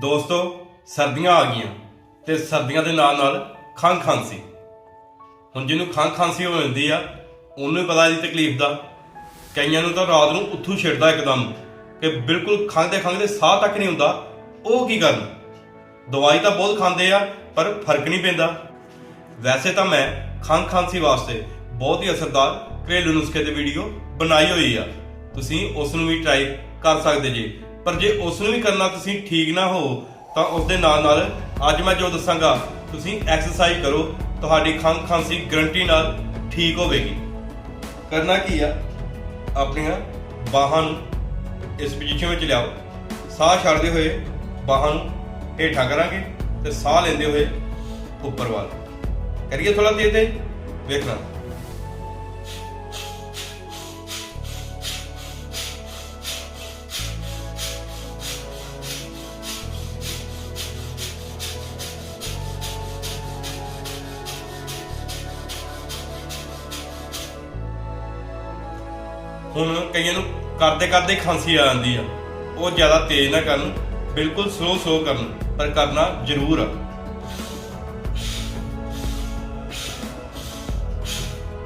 ਦੋਸਤੋ, ਸਰਦੀਆਂ ਆ ਗਈਆਂ ਤੇ ਸਰਦੀਆਂ ਦੇ ਨਾਲ ਨਾਲ ਖੰਘ ਖਾਂਸੀ ਹੁਣ ਜਿਹਨੂੰ ਖੰਘ ਖਾਂਸੀ ਹੋ ਜਾਂਦੀ ਆ, ਉਹਨੂੰ ਹੀ ਪਤਾ ਇਹਦੀ ਤਕਲੀਫ ਦਾ। ਕਈਆਂ ਨੂੰ ਤਾਂ ਰਾਤ ਨੂੰ ਉੱਥੋਂ ਛਿੜਦਾ ਇੱਕਦਮ ਕਿ ਬਿਲਕੁਲ ਖੰਘਦੇ ਖੰਘਦੇ ਸਾਹ ਤੱਕ ਨਹੀਂ ਹੁੰਦਾ। ਉਹ ਕੀ ਕਰਨ? ਦਵਾਈ ਤਾਂ ਬਹੁਤ ਖਾਂਦੇ ਆ, ਪਰ ਫ਼ਰਕ ਨਹੀਂ ਪੈਂਦਾ। ਵੈਸੇ ਤਾਂ ਮੈਂ ਖੰਘ ਖਾਂਸੀ ਵਾਸਤੇ ਬਹੁਤ ਹੀ ਅਸਰਦਾਰ ਘਰੇਲੂ ਨੁਸਖੇ ਦੀ ਵੀਡੀਓ ਬਣਾਈ ਹੋਈ ਆ। ਤੁਸੀਂ ਉਸ ਨੂੰ ਵੀ ਟਰਾਈ ਕਰ ਸਕਦੇ ਜੀ। ਪਰ ਜੇ ਉਸ ਨੂੰ ਵੀ ਕਰਨਾ ਤੁਸੀਂ ਠੀਕ ਨਾ ਹੋ, ਤਾਂ ਉਸ ਦੇ ਨਾਲ ਨਾਲ ਅੱਜ ਮੈਂ ਜੋ ਦੱਸਾਂਗਾ, ਤੁਸੀਂ ਐਕਸਰਸਾਈਜ਼ ਕਰੋ, ਤੁਹਾਡੀ ਖੰਘ ਖਾਂਸੀ ਗਰੰਟੀ ਨਾਲ ਠੀਕ ਹੋਵੇਗੀ। ਕਰਨਾ ਕੀ ਆ? ਆਪਣੀਆਂ ਬਾਹਾਂ ਨੂੰ ਇਸ ਪੋਜੀਸ਼ਨ ਵਿੱਚ ਲਿਆਓ। ਸਾਹ ਛੱਡਦੇ ਹੋਏ ਬਾਹਾਂ ਨੂੰ ਹੇਠਾਂ ਕਰਾਂਗੇ ਤੇ ਸਾਹ ਲੈਂਦੇ ਹੋਏ ਉੱਪਰ ਵੱਲ। ਕਰੀਏ ਥੋੜਾ ਤੇਜ਼ ਤੇ ਵੇਖਣਾ। ਹੁਣ ਕਈਆਂ ਨੂੰ ਕਰਦੇ ਕਰਦੇ ਖਾਂਸੀ ਆ ਜਾਂਦੀ ਆ। ਉਹ ਜ਼ਿਆਦਾ ਤੇਜ਼ ਨਾ ਕਰਨ, ਬਿਲਕੁਲ ਸਲੋ ਸਲੋ ਕਰਨ, ਪਰ ਕਰਨਾ ਜ਼ਰੂਰ ਆ।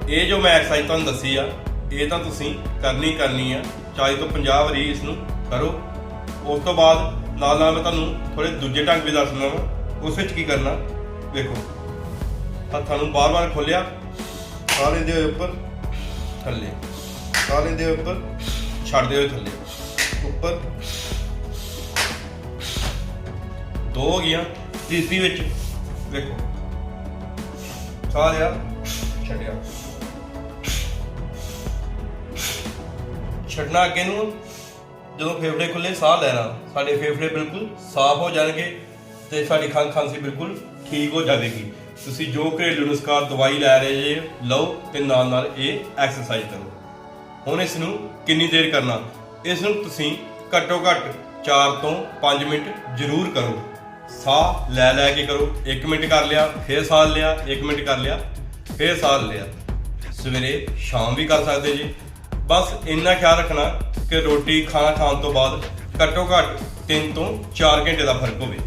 ਇਹ ਜੋ ਮੈਂ ਐਕਸਰਸਾਈਜ਼ ਤੁਹਾਨੂੰ ਦੱਸੀ ਆ, ਇਹ ਤਾਂ ਤੁਸੀਂ ਕਰਨੀ ਕਰਨੀ ਆ। 40 ਤੋਂ 50 ਵਾਰੀ ਇਸ ਨੂੰ ਕਰੋ। ਉਸ ਤੋਂ ਬਾਅਦ ਨਾਲ ਨਾਲ ਮੈਂ ਤੁਹਾਨੂੰ ਥੋੜੇ ਦੂਜੇ ਢੰਗ ਵੀ ਦੱਸਣਾ ਵਾ। ਉਸ ਵਿੱਚ ਕੀ ਕਰਨਾ? ਵੇਖੋ। ਹੱਥਾਂ ਨੂੰ ਬਾਰ-ਬਾਰ ਖੋਲਿਆ ਸਾਰੇ ਦੇ ਉੱਪਰ ਥੱਲੇ। ਸਾਹ ਦੇ ਉੱਪਰ। ਛੱਡਦੇ ਹੋਏ ਥੱਲੇ। ਉੱਪਰ। ਦੋ ਹੋ ਗਈਆਂ। ਤੀਸਰੀ ਵਿੱਚ। ਵੇਖੋ। ਸਾਹ ਲਿਆ। ਛੱਡਿਆ। ਛੱਡਣਾ ਅੱਗੇ ਨੂੰ। ਜਦੋਂ ਫੇਫੜੇ ਖੁੱਲੇ ਸਾਹ ਲੈਣਾ ਸਾਡੇ ਫੇਫੜੇ ਬਿਲਕੁਲ ਸਾਫ਼ ਹੋ ਜਾਣਗੇ ਤੇ ਸਾਡੀ ਖੰਘ ਖਾਂਸੀ ਬਿਲਕੁਲ ਠੀਕ ਹੋ ਜਾਵੇਗੀ। ਤੁਸੀਂ ਜੋ ਘਰੇਲੂ ਨੁਸਖਾ ਦਵਾਈ ਲੈ ਰਹੇ ਜੇ, ਲਓ ਤੇ ਨਾਲ ਨਾਲ ਇਹ ਐਕਸਰਸਾਈਜ਼ ਕਰੋ। ਹੁਣ ਇਸ ਨੂੰ ਕਿੰਨੀ ਦੇਰ ਕਰਨਾ? ਇਸ ਨੂੰ ਤੁਸੀਂ ਘੱਟੋ ਘੱਟ 4 ਤੋਂ 5 ਮਿੰਟ ਜ਼ਰੂਰ ਕਰੋ। ਸਾਹ ਲੈ ਲੈ ਕੇ ਕਰੋ। 1 ਮਿੰਟ ਕਰ ਲਿਆ, ਫਿਰ ਸਾਹ ਲਿਆ 1 ਮਿੰਟ ਕਰ ਲਿਆ, ਫਿਰ ਸਾਹ ਲਿਆ। ਸਵੇਰੇ ਸ਼ਾਮ ਵੀ ਕਰ ਸਕਦੇ ਜੀ। ਬਸ ਇੰਨਾ ਖਿਆਲ ਰੱਖਣਾ ਕਿ ਰੋਟੀ ਖਾਣਾ ਖਾਣ ਤੋਂ ਬਾਅਦ ਘੱਟੋ ਘੱਟ 3 ਤੋਂ 4 ਘੰਟੇ ਦਾ ਫ਼ਰਕ ਹੋਵੇ।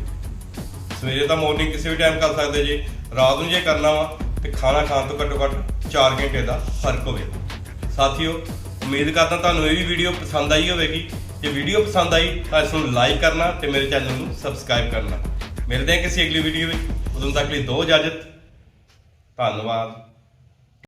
ਸਵੇਰੇ ਤਾਂ ਮਾਰਨਿੰਗ ਕਿਸੇ ਵੀ ਟਾਈਮ ਕਰ ਸਕਦੇ ਜੀ। ਰਾਤ ਨੂੰ ਜੇ ਕਰਨਾ ਵਾ, ਤੇ ਖਾਣਾ ਖਾਣ ਤੋਂ ਘੱਟੋ ਘੱਟ 4 ਘੰਟੇ ਦਾ ਫ਼ਰਕ ਹੋਵੇ। ਸਾਥੀਓ ਉਮੀਦ ਕਰਦਾ ਤੁਹਾਨੂੰ ਇਹ ਵੀ ਵੀਡੀਓ ਪਸੰਦ ਆਈ ਹੋਵੇਗੀ। ਜੇ ਵੀਡੀਓ ਪਸੰਦ ਆਈ, ਤਾਂ ਇਸ ਨੂੰ ਲਾਈਕ ਕਰਨਾ ਤੇ ਮੇਰੇ ਚੈਨਲ ਨੂੰ ਸਬਸਕ੍ਰਾਈਬ ਕਰਨਾ। ਮਿਲਦੇ ਹਾਂ ਕਿਸੇ ਅਗਲੀ ਵੀਡੀਓ ਵਿੱਚ। ਉਦੋਂ ਤੱਕ ਲਈ ਦੋ ਇਜਾਜ਼ਤ। ਧੰਨਵਾਦ।